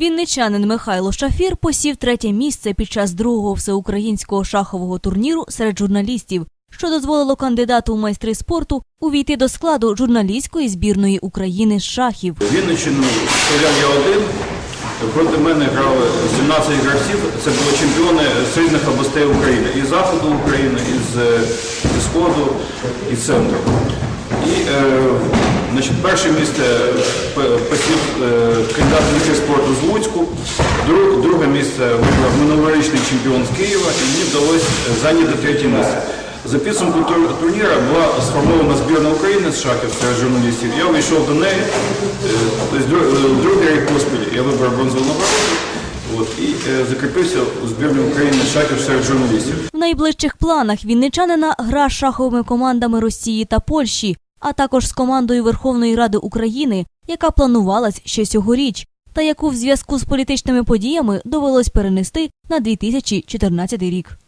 Вінничанин Михайло Шафір посів третє місце під час другого всеукраїнського шахового турніру серед журналістів, що дозволило кандидату у майстри спорту увійти до складу журналістської збірної України з шахів. Вінниччину стріляв я один. Проти мене грали 17 гравців. Це були чемпіони з різних областей України. І заходу України, і з, сходу, і центру. Е, значить, перше місце посів е, кандидат в спорту з Луцьку. Друг- друге місце вибрав минулорічний чемпіон з Києва, і мені вдалося зайняти третє місце. За підсумком тур- турніру була сформована збірна України з шахів серед журналістів. Я вийшов до неї. Е, Тобто е, другий рік поспіль я вибрав бронзову нагороду і е, закріпився у збірні України шахів серед журналістів. В найближчих планах вінничанина гра з шаховими командами Росії та Польщі, а також з командою Верховної Ради України, яка планувалась ще цьогоріч, та яку в зв'язку з політичними подіями довелось перенести на 2014 рік.